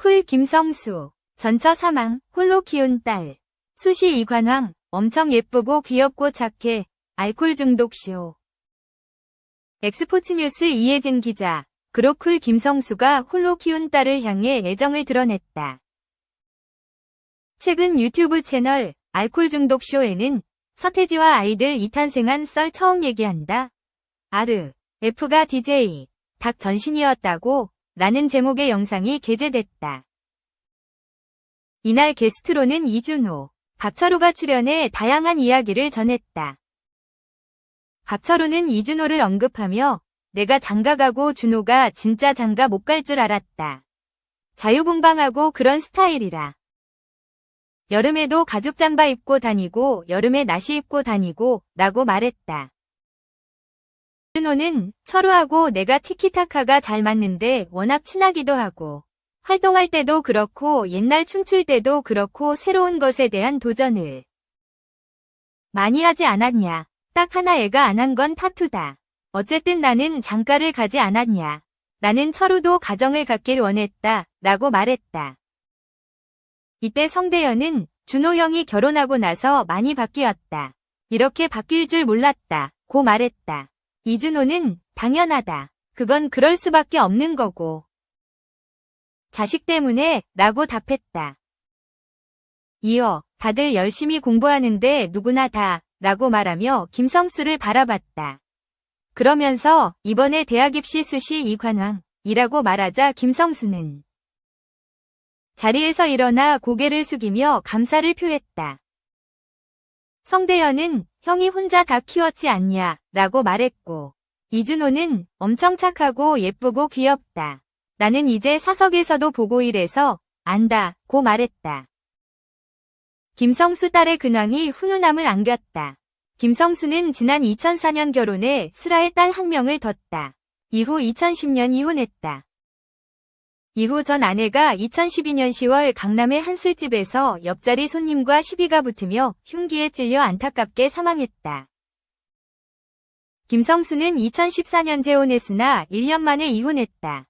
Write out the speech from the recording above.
쿨 김성수, 전처 사망, 홀로 키운 딸. 수시 이관왕, 엄청 예쁘고 귀엽고 착해, 알콜 중독 쇼. 엑스포츠 뉴스 이혜진 기자, 그로쿨 김성수가 홀로 키운 딸을 향해 애정을 드러냈다. 최근 유튜브 채널 알콜 중독 쇼에는 서태지와 아이들 이탄생한 썰 처음 얘기한다. 아르, F가 DJ, 닭 전신이었다고 라는 제목의 영상이 게재됐다. 이날 게스트로는 이준호, 박철호가 출연해 다양한 이야기를 전했다. 박철호는 이준호를 언급하며 내가 장가가고 준호가 진짜 장가 못 갈 줄 알았다. 자유분방하고 그런 스타일이라. 여름에도 가죽 잠바 입고 다니고 여름에 나시 입고 다니고 라고 말했다. 준호는 철우하고 내가 티키타카가 잘 맞는데 워낙 친하기도 하고 활동할 때도 그렇고 옛날 춤출 때도 그렇고 새로운 것에 대한 도전을 많이 하지 않았냐. 딱 하나 애가 안 한 건 타투다. 어쨌든 나는 장가를 가지 않았냐. 나는 철우도 가정을 갖길 원했다. 라고 말했다. 이때 성대현은 준호 형이 결혼하고 나서 많이 바뀌었다. 이렇게 바뀔 줄 몰랐다. 고 말했다. 이준호는 당연하다. 그건 그럴 수밖에 없는 거고. 자식 때문에 라고 답했다. 이어 다들 열심히 공부하는데 누구나 다 라고 말하며 김성수를 바라봤다. 그러면서 이번에 대학 입시 수시 이관왕 이라고 말하자 김성수는 자리에서 일어나 고개를 숙이며 감사를 표했다. 성대현은 형이 혼자 다 키웠지 않냐 라고 말했고 이준호는 엄청 착하고 예쁘고 귀엽다. 나는 이제 사석에서도 보고 이래서 안다 고 말했다. 김성수 딸의 근황이 훈훈함을 안겼다. 김성수는 지난 2004년 결혼해 슬아의 딸 한 명을 뒀다. 이후 2010년 이혼했다. 이후 전 아내가 2012년 10월 강남의 한 술집에서 옆자리 손님과 시비가 붙으며 흉기에 찔려 안타깝게 사망했다. 김성수는 2014년 재혼했으나 1년 만에 이혼했다.